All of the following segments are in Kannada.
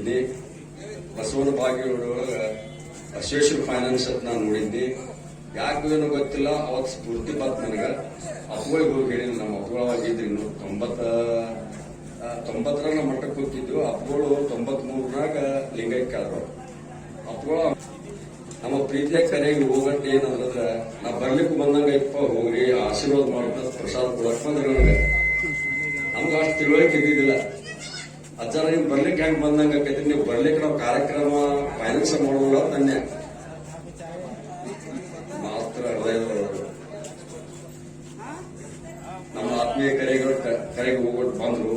ನೋಡಿದ್ನಿ ಬಸವನ ಬಾಗೇವಾಡಿ ಬಸವೇಶ್ವರ ಫೈನಾನ್ಸ್ ಅಂತ ನಾನು ನೋಡಿದ್ದೆ. ಯಾಕೆ ಏನೋ ಗೊತ್ತಿಲ್ಲ ಅವತ್ತು ಸ್ಫೂರ್ತಿ ಬಂತು ನನಗೆ. ಅಪ್ಪಗಳಿಗೆ ಹೋಗಿ ಹೇಳಿದ್ರು, ನಮ್ಮ ಅಪ್ಪಗಳಾಗಿದ್ರು ಇನ್ನು ತೊಂಬತ್ತ ತೊಂಬತ್ತರ ನಮ್ಮ ಮಟ್ಟಕ್ಕೆ ಕೂತಿದ್ದು, ಅಪ್ಪಗಳು ತೊಂಬತ್ ಮೂರನಾಗ ಲಿಂಗಕ್ಕೆ ಆದ್ರು ನಮ್ಮ ಪ್ರೀತಿಯ ಕರೆಗೆ ಹೋಗಕ್ಕೆ ಏನಂದ್ರೆ ನಾ ಬರ್ಲಿಕ್ಕೆ ಬಂದಂಗ ಇಪ್ಪ, ಹೋಗ್ರಿ, ಆಶೀರ್ವಾದ ಮಾಡ್ತಾ ಪ್ರಸಾದ ಕೊಡಕ್ ಬಂದ್ರೆ ನನಗೆ. ನಮ್ಗೆ ಅಷ್ಟು ತಿಳುವಳಿಕೆ ಇದ್ದಿದ್ದಿಲ್ಲ. ಅಜ್ಜಾರ ನೀವು ಬರ್ಲಿಕ್ಕೆ ಹೆಂಗ್ ಬಂದಂಗ ಆಕೈತಿ? ನೀವು ಬರ್ಲಿಕ್ಕೆ ನಾವು ಕಾರ್ಯಕ್ರಮ ಫೈನಾನ್ಸ್ ಮಾಡೋಲ್ಲ ತನ್ನೆ ಮಾತ್ರ ನಮ್ಮ ಆತ್ಮೀಯ ಕರೆಗಳು ಕರೆಗೆ ಹೋಗ್ಬಿಟ್ಟು ಬಂದ್ರು.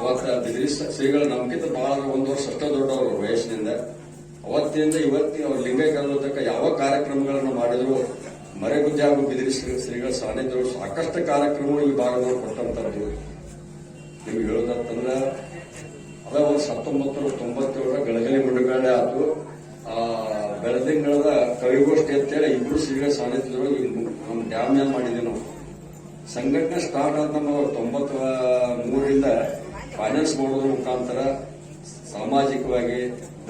ಅವತ್ತ ಬಿದಿರಿ ಶ್ರೀಗಳು ನಮ್ಗಿಂತ ಬಹಳ ಒಂದು ವರ್ಷ ಅಷ್ಟೇ ದೊಡ್ಡವರು ವಯಸ್ಸಿನಿಂದ. ಅವತ್ತಿನಿಂದ ಇವತ್ತಿನ ಅವ್ರ ಲಿಂಗೈಕ್ಯ ಯಾವ ಕಾರ್ಯಕ್ರಮಗಳನ್ನು ಮಾಡಿದ್ರು ಮರೆಗುದ್ದಿ ಹಾಗೂ ಬಿದಿರಿ ಶ್ರೀ, ಶ್ರೀಗಳ ಸಾನ್ನಿಧ್ಯ ಸಾಕಷ್ಟು ಕಾರ್ಯಕ್ರಮಗಳು ಈ ಭಾಗದವರು ಕೊಟ್ಟಂತದ್ದು. ನಿಮ್ಗೆ ಹೇಳೋದಂತಂದ್ರ ಒಂದು ಹತ್ತೊಂಬತ್ತು ನೂರ ತೊಂಬತ್ತೇಳರ ಗಳಗಲಿ ಮುಡುಗಡೆ ಆತು. ಆ ಬೆಳದಿಂಗಳದ ಕವಿಗೋಷ್ಠಿ ಅಂತೇಳಿ ಇಬ್ರು ಸಿಗ ಸಾನ್ನಿಧ್ಯದೊಳಗೆ ನಮ್ಮ ಡ್ಯಾಮ್ ಏನ್ ಮಾಡಿದ್ವಿ ನಾವು. ಸಂಘಟನೆ ಸ್ಟಾರ್ಟ್ ಆದ ನಮ್ಮ ತೊಂಬತ್ತ ಮೂರರಿಂದ ಫೈನಾನ್ಸ್ ಮಾಡೋದ್ರ ಮುಖಾಂತರ ಸಾಮಾಜಿಕವಾಗಿ,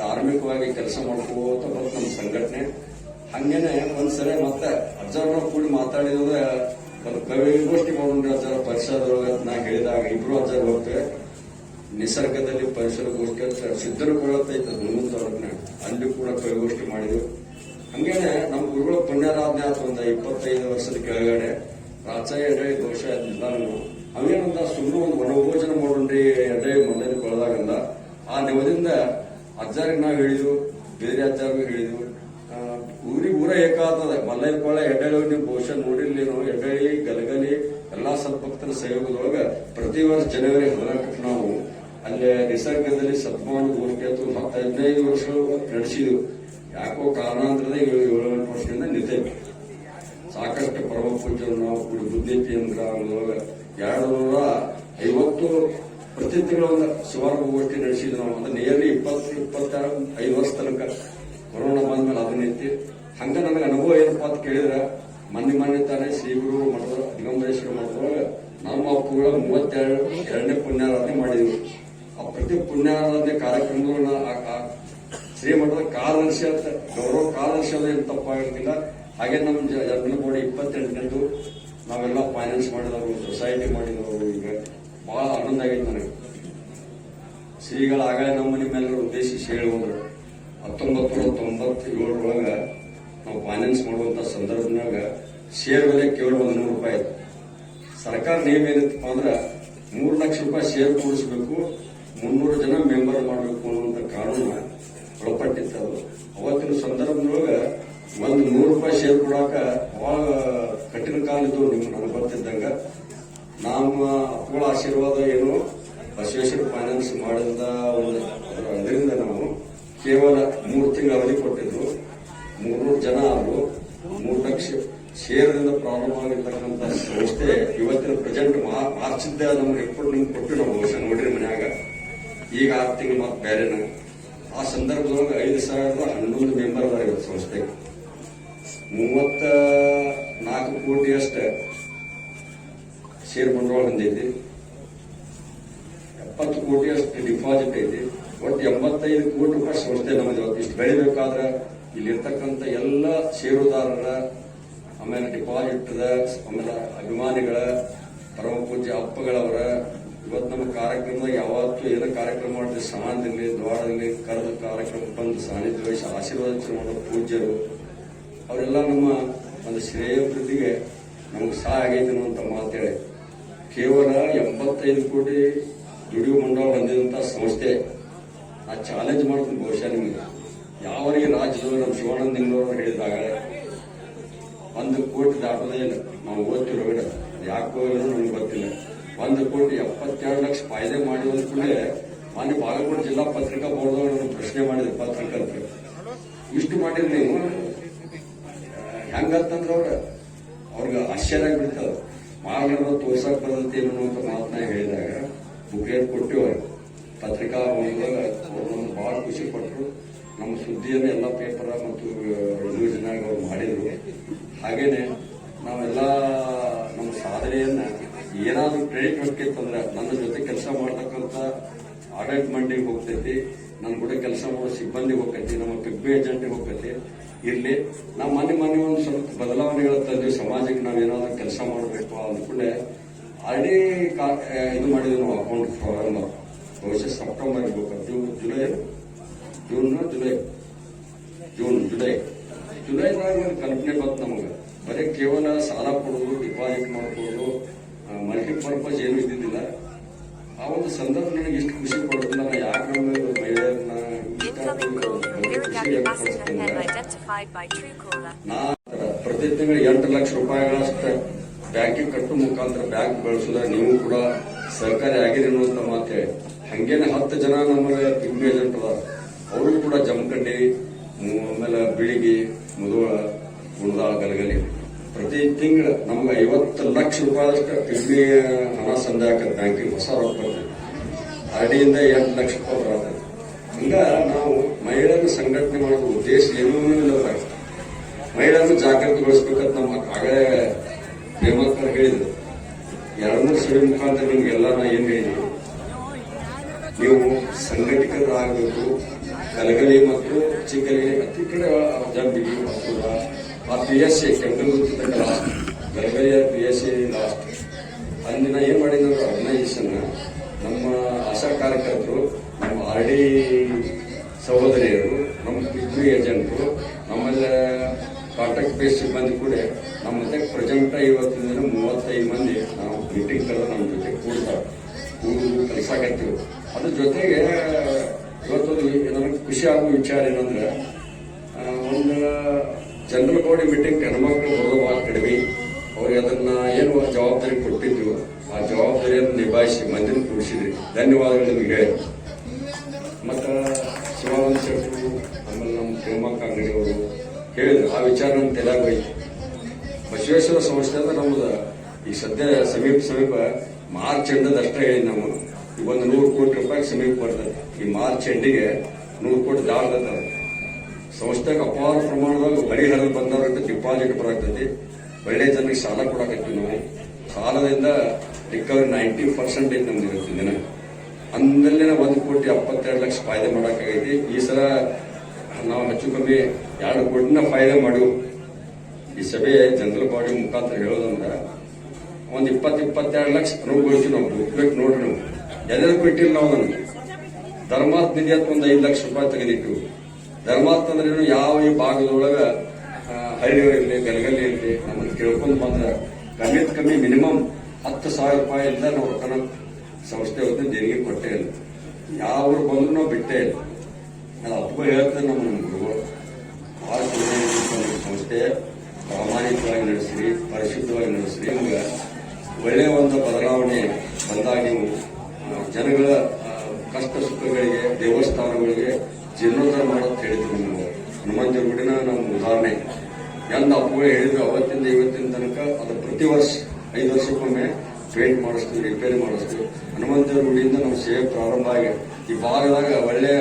ಧಾರ್ಮಿಕವಾಗಿ ಕೆಲಸ ಮಾಡ್ಕೋತ ಬಂತು ನಮ್ಮ ಸಂಘಟನೆ. ಹಂಗೇನೆ ಒಂದ್ಸರಿ ಮತ್ತೆ ಅಜ್ಜಾರ ಕೂಡಿ ಮಾತಾಡಿದ್ರೆ ಒಂದು ಕವಿಗೋಷ್ಠಿ ಮಾಡೋಣ ಅಜ್ಜಾರ ಪರಿಸರದೊಳಗೆ ನಾ ಹೇಳಿದಾಗ ಇಬ್ರು ಅಜ್ಜಾರ ಹೋಗ್ತೇವೆ ನಿಸರ್ಗದಲ್ಲಿ ಪರಿಸರ ಗೋಷ್ಠಿ ಅಂತ ಸಿದ್ಧರು ಕೊಳತೈತೆ ಹನುಮಂತವ್ರನ್ನ ಅಲ್ಲಿ ಕೂಡ ಕವಿಗೋಷ್ಠಿ ಮಾಡಿದ್ರು. ಹಂಗೇನೆ, ನಮ್ಮ ಗುರುಗಳ ಪುಣ್ಯಾರಾಧನೆ ಆತ ಒಂದು ಇಪ್ಪತ್ತೈದು ವರ್ಷದ ಕೆಳಗಡೆ. ರಾಚಾಯ ಎಡೆ ದೋಷ ಎಲ್ಲಾನು ಅವೇನಂತ ಸುಮ್ಮನೆ ಒಂದು ಮನೋಭೋಜನ ಮಾಡೋಣ್ರಿ ಎಡೆ ಮೊದಲನೇ ಕೊಳದಾಗಂದ ಆ ನೆವದಿಂದ ಅಜ್ಜಾರಿಗೆ ನಾವು ಹೇಳಿದ್ವು, ಬೇರೆ ಅಜ್ಜಾರಿಗೂ ಹೇಳಿದ್ವು. ಊರಿಗೆ ಊರ ಏಕಾಗ್ತದೆ ಮಲ್ಲಯ್ಯ ಕೊಳ ಎಡ್ಡಳಿ ನೀವು ಬಹುಶಃ ನಾವು ಎಡ್ಡಳಿ ಗಲಗಲಿ, ಎಲ್ಲಾ ಸದ್ಭಕ್ತರ ಸಹಯೋಗದೊಳಗ ಪ್ರತಿ ವರ್ಷ ಜನವರಿ ಹದಿನಾಲ್ಕಕ್ಕೆ ಅಲ್ಲೇ ನಿಸರ್ಗದಲ್ಲಿ ಸದ್ಭಾವನ ಗೋಷ್ಠಿ ಮತ್ತೆ ಹದಿನೈದು ವರ್ಷ ನಡೆಸಿದ್ರು. ಯಾಕೋ ಕಾರಣಾಂತರದ ಏಳು ಏಳು ಎಂಟು ವರ್ಷದಿಂದ ನಿಂತೈತಿ ಸಾಕಷ್ಟು ಪರಮ ಪೂಜೆಯನ್ನು ನಾವು ಕೂಡಿ ಕೇಂದ್ರ ಎರಡು ನೂರ ಐವತ್ತು ಪ್ರತಿ ತಿಂಗಳ ಒಂದು ಸುವರ್ಣ ಗೋಷ್ಠಿ ನಡೆಸಿದ್ರು ನಾವು. ಅಂದ್ರೆ ನಿಯರ್ಲಿ ಇಪ್ಪತ್ತು ಇಪ್ಪತ್ತ ಐದು ವರ್ಷ ತನಕ ಕೊರೋನಾ ಬಂದ್ಮೇಲೆ ಅದು ನಿಂತಿ ಹಂಗ ನನಗೆ ಅನುಭವ ಏನಪ್ಪ ಅಂತ ಕೇಳಿದ್ರೆ ಮೊನ್ನೆ ಮೊನ್ನೆ ತಾನೇ ಶ್ರೀಗುರು ಮಠದ ದಿಗಂಬರೇಶ್ವರ ಮಠದೊಳಗ ನಮ್ಮ ಅಪ್ಪುಗಳ ಮೂವತ್ತೆರಡು ಎರಡನೇ ಪುಣ್ಯಾರಾಧನೆ ಮಾಡಿದ್ವಿ ಆ ಪ್ರತಿ ಆ ಶ್ರೀಮಠದ ಅಂತ, ಗೌರವ ಕಾರ್ಯದರ್ಶಿ ಅದು ಏನು ತಪ್ಪಾಗಿರ್ತಿಲ್ಲ ಹಾಗೆ ನಮ್ಮ ಬೋರ್ಡ್ ಇಪ್ಪತ್ತೆಂಟನೇದು ನಾವೆಲ್ಲ ಫೈನಾನ್ಸ್ ಮಾಡಿದವರು ಸೊಸೈಟಿ ಮಾಡಿದವರು ಈಗ ಬಹಳ ಆನಂದ ಆಗೈತೆ ನನಗೆ. ಶ್ರೀಗಳ ಆಗಲೇ ನಮ್ಮ ಮೇಲೆ ಉದ್ದೇಶಿಸಿ ಹೇಳಿ ಹೋದ್ರು ಹತ್ತೊಂಬತ್ತು ನೂರ ತೊಂಬತ್ತೇಳರೊಳಗ ನಾವು ಫೈನಾನ್ಸ್ ಮಾಡುವಂತ ಸಂದರ್ಭದಾಗ ಶೇರ್ ಬೆಲೆ ಕೇವಲ ಒಂದು ನೂರು ರೂಪಾಯಿ ಸರ್ಕಾರ ನಿಯಮ ಏನಿತ್ತಪ್ಪ ಅಂದ್ರೆ ಮೂರು ಲಕ್ಷ ರೂಪಾಯಿ ಶೇರ್ ಕೂಡಿಸ್ಬೇಕು. ಮುನ್ನೂರು ಜನ ಮೆಂಬರ್ ಮಾಡಬೇಕು ಅನ್ನುವಂಥ ಕಾರಣ ಒಳಪಟ್ಟಿತ್ತು ಅದು ಅವತ್ತಿನ ಸಂದರ್ಭದೊಳಗ ಒಂದು ನೂರು ರೂಪಾಯಿ ಶೇರ್ ಕೊಡಾಕ ಭಾಳ ಕಠಿಣ ಕಾಲ ಇದ್ದು ನಿಮ್ಗೆ ನನಗೆ ಗೊತ್ತಿದ್ದಂಗ ನಮ್ಮ ಅಪ್ಪಗಳ ಆಶೀರ್ವಾದ ಏನು? ಬಸವೇಶ್ವರ ಫೈನಾನ್ಸ್ ಮಾಡಿದ ಒಂದು ಅದರ ಅದರಿಂದ ನಾವು ಕೇವಲ ಮೂರು ತಿಂಗಳ ಅವಧಿ ಕೊಟ್ಟಿದ್ರು. ಮೂರ್ನೂರು ಜನ ಆದ್ರು. ಮೂರು ಲಕ್ಷ ಶೇರ್ದಿಂದ ಪ್ರಾರಂಭವಾಗಿರ್ತಕ್ಕಂಥ ಸಂಸ್ಥೆ ಇವತ್ತಿನ ಪ್ರೆಸೆಂಟ್ ಮಾರ್ಚಿದ್ದ ನಮ್ಗೆ ರಿಪೋರ್ಟ್ ನಿಮ್ಗೆ ಕೊಟ್ಟು ನಾವು ಬಹುಶಃ ಮನ್ಯಾಗ ಈಗ ಆರು ತಿಂಗಳು ಮತ್ತೆ ಬೇರೆನ ಆ ಸಂದರ್ಭದೊಳಗ ಐದು ಸಾವಿರದ ಹನ್ನೊಂದು ಮೆಂಬರ್ ಅದಾರ ಇವತ್ತು ಸಂಸ್ಥೆಗೆ ಮೂವತ್ತ ನಾಲ್ಕು ಕೋಟಿಯಷ್ಟು ಷೇರ್ ಬಂಡವಾಳ ಹೊಂದೈತಿ. ಎಪ್ಪತ್ತು ಕೋಟಿಯಷ್ಟು ಡಿಪಾಸಿಟ್ ಐತಿ. ಒಟ್ಟು ಎಂಬತ್ತೈದು ಕೋಟಿ ರೂಪಾಯಿ ಸಂಸ್ಥೆ ನಮ್ಮದು ಇವತ್ತು. ಇಷ್ಟು ಬೆಳಿಬೇಕಾದ್ರೆ ಇಲ್ಲಿರ್ತಕ್ಕಂಥ ಎಲ್ಲ ಷೇರುದಾರರ, ಆಮೇಲೆ ಡಿಪಾಸಿಟ್ದ ಆಮೇಲೆ ಅಭಿಮಾನಿಗಳ ಪರಮ ಪೂಜ್ಯ ಅಪ್ಪಗಳವರ ಇವತ್ತು ನಮ್ಮ ಕಾರ್ಯಕ್ರಮದಾಗ ಯಾವತ್ತೂ ಏನೋ ಕಾರ್ಯಕ್ರಮ ಮಾಡಿದ್ರೆ ಸಮಾನದಲ್ಲಿ ದ್ವಾರದಲ್ಲಿ ಕರೆದ ಕಾರ್ಯಕ್ರಮ, ಬಂದು ಸಾನ್ನಿಧ್ಯ ವಹಿಸಿ ಆಶೀರ್ವಾದ ಮಾಡೋ ಪೂಜ್ಯರು. ಅವರೆಲ್ಲ ನಮ್ಮ ಒಂದು ಶ್ರೇಯೋಭಿವೃದ್ಧಿಗೆ ನಮ್ಗೆ ಸಹಾಯ ಆಗೈತೆ ಅಂತ ಮಾತೇಳಿ ಕೇವಲ ಎಂಬತ್ತೈದು ಕೋಟಿ ದುಡಿಯುವ ಮಂಡಳ ಬಂದಿದಂತ ಸಂಸ್ಥೆ ಆ ಚಾಲೆಂಜ್ ಮಾಡ್ತೀನಿ ಬಹುಶಃ ನಿಮಗೆ. ಯಾವರಿಗೆ ರಾಜ್ಯದವರು ನಮ್ಮ ಶಿವಾನಂದ ನಿಂಗವರು ಹೇಳಿದಾಗ ಒಂದು ಕೋಟಿ ದಾಟೋದೇ ಇಲ್ಲ. ನಾವು ಓದ್ತಿರೋ ಬಿಡ. ಯಾಕೋ ಏನೋ ನಮ್ಗೆ ಗೊತ್ತಿಲ್ಲ. ಒಂದು ಕೋಟಿ ಎಪ್ಪತ್ತೆರಡು ಲಕ್ಷ ಫಾಯ್ದೆ ಮಾಡಿದ ಕೂಡಲೇ ಮಾನ್ಯ ಬಾಗಲಕೋಟೆ ಜಿಲ್ಲಾ ಪತ್ರಿಕಾ ಬೋರ್ಡ್ದವರು ಪ್ರಶ್ನೆ ಮಾಡಿದ್ರು, ಪತ್ರಕರ್ತರು. ಇಷ್ಟು ಮಾಡಿದ್ರೆ ನೀವು ಹೆಂಗಂತಂದ್ರೆ ಅವ್ರ ಅವ್ರಿಗೆ ಆಶ್ಚರ್ಯ ಆಗಿಬಿಡ್ತಾವ ಮಾರ್ಗ ತೋರ್ಸಕ್ ಬರ್ತೈತಿ ಅನ್ನುವಂತ ಮಾತನ್ನ ಹೇಳಿದಾಗ ಬುಕ್ಲೇಟ್ ಕೊಟ್ಟು ಪತ್ರಿಕಾ ಭವನದಾಗ ಅವ್ರು ಬಹಳ ಖುಷಿ ಪಟ್ಟರು ನಮ್ಮ ಸುದ್ದಿಯನ್ನು ಎಲ್ಲ ಪೇಪರ್ ಮತ್ತು ನ್ಯೂಸ್ನಾಗ ಅವ್ರು ಮಾಡಿದ್ರು. ಹಾಗೇನೆ ನಾವೆಲ್ಲ ನಮ್ಮ ಸಾಧನೆಯನ್ನ ಏನಾದ್ರೂ ಕ್ರೆಡಿಟ್ ಹೊಕ್ಕಿತ್ತಂದ್ರೆ ನನ್ನ ಜೊತೆ ಕೆಲಸ ಮಾಡ್ತಕ್ಕಂಥ ಆಡಳಿತ ಮಂಡಳಿಗೆ ಹೋಗ್ತೈತಿ ನನ್ನ ಕೂಡ ಕೆಲಸ ಮಾಡೋ ಸಿಬ್ಬಂದಿ ಹೋಗ್ತೈತಿ, ನಮ್ಮ ಪಿಬ್ಬಿ ಏಜೆಂಟಿಗೆ ಹೋಗ್ತೈತಿ. ಇರ್ಲಿ ನಾವು ಮನೆ ಮನೆ ಒಂದು ಸ್ವಲ್ಪ ಬದಲಾವಣೆಗಳ ತಂದು ಸಮಾಜಕ್ಕೆ ನಾವು ಏನಾದ್ರೂ ಕೆಲಸ ಮಾಡಬೇಕು ಅಂದ್ಕೊಂಡೆ ಆಲ್ರೆಡಿ ಇದು ಮಾಡಿದ್ವಿ ನಾವು ಅಕೌಂಟ್ ಪ್ರಾರಂಭ ಬಹುಶಃ ಸೆಪ್ಟೆಂಬರ್ ಇರ್ಬೇಕು, June, July? June July? June, July. ಜುಲೈದಾಗ ಒಂದು ಕಲ್ಪನೆ ಬಂತು ನಮಗೆ. ಬರೀ ಕೇವಲ ಸಾಲ ಕೊಡೋದು ಡಿಪಾಸಿಟ್ ಮಾಡ್ಕೊಳ್ಳೋದು ಮಲ್ಟಿಪರ್ಪಸ್ ಏನು ಇದ್ದಿದ್ದಿಲ್ಲ. ಆ ಒಂದು ಸಂದರ್ಭ ನನಗೆ ಎಷ್ಟು ಖುಷಿ ಕೊಡುತ್ತೆ ನಾನು ಯಾಕೆ ಮಹಿಳೆಯರನ್ನ ಪ್ರತಿ ತಿಂಗಳು ಎಂಟು ಲಕ್ಷ ರೂಪಾಯಿಗಳಷ್ಟು ಬ್ಯಾಂಕಿಗೆ ಕಟ್ಟು ಮುಖಾಂತರ ಬ್ಯಾಂಕ್ ಬೆಳೆಸಿದ ನೀವು ಕೂಡ ಸಹಕಾರಿ ಆಗಿರಿ ಅನ್ನುವಂತ ಮಾತೆ. ಹಂಗೇನೆ ಹತ್ತು ಜನ ನಮ್ಮ ಪಿಗ್ಮಿ ಏಜೆಂಟ್ ಅದ ಅವರು ಕೂಡ ಜಮಖಂಡಿ ಆಮೇಲೆ ಬಿಳಿಗಿ ಮುದುವಳ ಗುಣದಾಳ ಗಲಗಲಿ. ಪ್ರತಿ ತಿಂಗಳು ನಮ್ಮ ಐವತ್ತು ಲಕ್ಷ ರೂಪಾಯಿದಷ್ಟು ಕಡಿಮೆ ಹಣ ಸಂದಾಯ ಬ್ಯಾಂಕಿಗೆ ಹೊಸ ರೊಕ್ಕ ಬರ್ತದೆ. ಆರ್ಡಿಯಿಂದ ಎಂಟು ಲಕ್ಷ ರೂಪಾಯಿ ಹಂಗ ನಾವು ಮಹಿಳೆಯರ ಸಂಘಟನೆ ಮಾಡೋದು ಉದ್ದೇಶ ಏನೂ ಇಲ್ಲ ಅದ್ರಾಗ. ಮಹಿಳೆಯರನ್ನು ಜಾಗೃತಿಗೊಳಿಸ್ಬೇಕಂತ ನಮ್ಮ ಆಗಲೇ ಪ್ರೇಮಕರ್ ಹೇಳಿದ್ರು. ಎರಡು ಸರಿ ಮುಖಾಂತರ ನಿಮ್ಗೆಲ್ಲ ನಾ ಏನ್ ಹೇಳಿದ್ರು ನೀವು ಸಂಘಟಿತರಾಗಬೇಕು ಕಲಗಲಿ ಮತ್ತು ಚಿಕ್ಕಲಿ, ಅತಿ ಕಡೆ ಜಂಬಿಗೆ ಹತ್ತೂರ ಆ ಪಿ ಎಸ್ ಸಿ ಲಾಸ್ಟ್ ಗಲಗಲಿಯ ಪಿ ಎಸ್ ಸಿ ಲಾಸ್ಟ್. ಅಂದಿನ ಏನ್ ಮಾಡಿದ್ರು ಆರ್ಗನೈಸೇಷನ್ ನಮ್ಮ ಆಶಾ ಕಾರ್ಯಕರ್ತರು, ನಮ್ಮ ಆರ್ ಡಿ ಸಹೋದರಿಯರು, ನಮ್ಮ ಪಿಗ್ಮಿ ಏಜೆಂಟರು ನಮ್ಮಲ್ಲಿ ಕಾಂಟ್ರಾಕ್ಟ್ ಬೇಸ್ ಸಿಬ್ಬಂದಿ ಕೂಡ ನಮ್ಮ ಜೊತೆ ಪ್ರೆಸೆಂಟ್ ಇವತ್ತಿನ ದಿನ ಮೂವತ್ತೈದು ಮಂದಿ ನಾವು ಮೀಟಿಂಗ್ ಕರೆದು ನಮ್ಮ ಜೊತೆ ಕೂಡ್ತಾರೆ. ಆಗತ್ತೀವಿ ಅದ್ರ ಜೊತೆಗೆ ಇವತ್ತು ನನಗೆ ಖುಷಿ ಆಗೋ ವಿಚಾರ ಏನಂದ್ರೆ ಒಂದು ಜನರಲ್ ಬಾಡಿ ಮೀಟಿಂಗ್ ಹೆಣ್ಮಕ್ಳು ಬರೋದು ಬಹಳ ಕಡಿಮೆ. ಅವ್ರಿಗೆ ಅದನ್ನ ಏನು ಜವಾಬ್ದಾರಿ ಕೊಟ್ಟಿದ್ವು ಆ ಜವಾಬ್ದಾರಿಯನ್ನು ನಿಭಾಯಿಸಿ, ಮಂದಿನ ಕೂಡಿಸಿದ್ರಿ ಧನ್ಯವಾದಗಳು ನಿಮಗೆ ಹೇಳಿ. ಮತ್ತ ಶಿವಾನಂದ ಶೆಟ್ಟರು ಆಮೇಲೆ ನಮ್ಮ ಪ್ರೇಮಕ್ಕ ಅಂಗಡಿಯವರು ಹೇಳಿದ್ರು, ಆ ವಿಚಾರ ನಮ್ಮ ತಲೆಯಾಗ ಹೋಯ್ತು ಬಸವೇಶ್ವರ ಸಂಸ್ಥೆ ಅಂದ್ರೆ ನಮ್ದು ಈ ಸದ್ಯ ಸಮೀಪ ಸಮೀಪ ಮಾರ್ಚ್ ಎಂಡದ ಅಷ್ಟೇ ಹೇಳಿ ನಾವು. ಒಂದು ನೂರು ಕೋಟಿ ರೂಪಾಯಿ ಸಮೀಪ ಬರ್ತದೆ. ಈ ಮಾರ್ಚ್ ಎಂಡಿಗೆ ನೂರು ಕೋಟಿ ದಾಟದ ಸಂಸ್ಥೆಗೆ ಅಪಾರ ಪ್ರಮಾಣದಾಗ ಹರಿಹರ ಬಂದವರಂತ ಡಿಪಾಸಿಟ್ ಬರಾಕತಿ ಒಳ್ಳೆ ಜನರಿಗೆ ಸಾಲ ಕೊಡಾಕತ್ತೀವಿ ನಾವು. ಸಾಲದಿಂದ ರಿಕವರಿ ನೈಂಟಿ ಪರ್ಸೆಂಟ್ ಐತಿ ನಮ್ದು ಇವತ್ತಿನ ದಿನ. ಅಂದಲ್ಲಿ ಒಂದು ಕೋಟಿ ಎಪ್ಪತ್ತೆರಡು ಲಕ್ಷ ಫಾಯ್ದೆ ಮಾಡಕ್ಕಾಗೈತಿ ಈ ಸಲ ನಾವು ಹೆಚ್ಚು ಕಮ್ಮಿ ಎರಡು ಕೋಟಿನ ಫಾಯ್ದೆ ಮಾಡಿವು. ಈ ಸಭೆ ಜನರಲ್ ಬಾಡಿ ಮುಖಾಂತರ ಹೇಳೋದಂದ್ರೆ ಒಂದು ಇಪ್ಪತ್ತು ಇಪ್ಪತ್ತೆರಡು ಲಕ್ಷ ಅನುಭವಿಸ್ತೀವಿ ನಾವು ಬೇಕು ನೋಡ್ರಿ ನಾವು. ಎಲ್ಲರಿಗೂ ಇಟ್ಟಿಲ್ಲ ನಾವು ಅದನ್ನು. ಧರ್ಮಾರ್ಥ ನಿಧಿ ಅಂತ ಒಂದು ಐದು ಲಕ್ಷ ರೂಪಾಯಿ ತೆಗೆದಿಟ್ಟು ಏನು ಯಾವ ಈ ಭಾಗದೊಳಗ ಹಳ್ಳಿಯವರು ಇರಲಿ ಗಲಗಲಿ ಇರಲಿ, ನಮ್ಮನ್ನು ಕೇಳ್ಕೊಂಡು ಬಂದ್ರೆ ಕಮ್ಮಿ ಕಮ್ಮಿ ಮಿನಿಮಮ್ ಹತ್ತು ಸಾವಿರ ರೂಪಾಯಿ ಇಲ್ಲ ನಾವು ರೊಕ್ಕನ ಸಂಸ್ಥೆ ಹೊತ್ತು ದೇಣಿಗೆ ಕೊಟ್ಟೇ ಇಲ್ಲ. ಯಾವ ಬಂದ್ರು ನಾವು ಬಿಟ್ಟೇ ಇಲ್ಲ ಅದು ಅಪ್ಪ ಹೇಳ್ತಾರೆ ನಮ್ಮ ಗುರುಗಳು ಬಹಳ ಚೆನ್ನಾಗಿ ಸಂಸ್ಥೆ ಪ್ರಾಮಾಣಿಕವಾಗಿ ನಡೆಸಿರಿ ಪರಿಶುದ್ಧವಾಗಿ ನಡೆಸಿರಿ ನಿಮ್ಗೆ ಒಳ್ಳೆಯ ಒಂದು ಬದಲಾವಣೆ ಬಂದಾಗ ನೀವು ಆ, ಜನಗಳ ಆ, ಕಷ್ಟ ಸುಖಗಳಿಗೆ ದೇವಸ್ಥಾನಗಳಿಗೆ ಜೀರ್ಣೋದ್ಧಾರ ಮಾಡೋದು ಹೇಳಿದ್ರು ನೀವು ಹನುಮಂತ ಗುಡಿನ ನಾವು ಉದಾಹರಣೆ. ಎಂದ ಅಪ್ಪುಗಳು ಹೇಳಿದ್ರು ಅವತ್ತಿಂದ ಇವತ್ತಿನ ತನಕ ಅದು ಪ್ರತಿ ವರ್ಷ, ಐದು ವರ್ಷಕ್ಕೊಮ್ಮೆ ಪೇಂಟ್ ಮಾಡಿಸ್ತೀವಿ ರಿಪೇರಿ ಮಾಡಿಸ್ತೀವಿ. ಹನುಮಂತರ ಗುಡಿಯಿಂದ ನಾವು ಸೇವೆ ಪ್ರಾರಂಭ ಆಗಿ, ಈ ಭಾಗದಾಗ ಒಳ್ಳೆಯ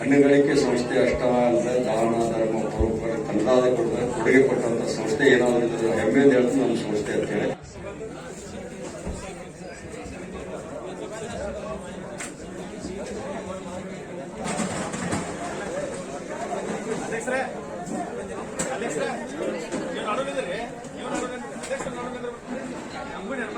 ಹಣ್ಣುಗಳಿಕೆ ಸಂಸ್ಥೆ ಅಷ್ಟ ಅಂತ ದಾನ ಧರ್ಮ ಪರೋಪಕಾರ ತನ್ನದಾದ ಕೊಡುಗೆ ಕೊಟ್ಟಂತ ಸಂಸ್ಥೆ ಏನಾದರೂ ಹೆಮ್ಮೆ ಹೆಮ್ಮೆಯಿಂದ ಹೇಳ್ತೀನಿ ನಮ್ಮ ಸಂಸ್ಥೆ ಅಂತ ಹೇಳಿ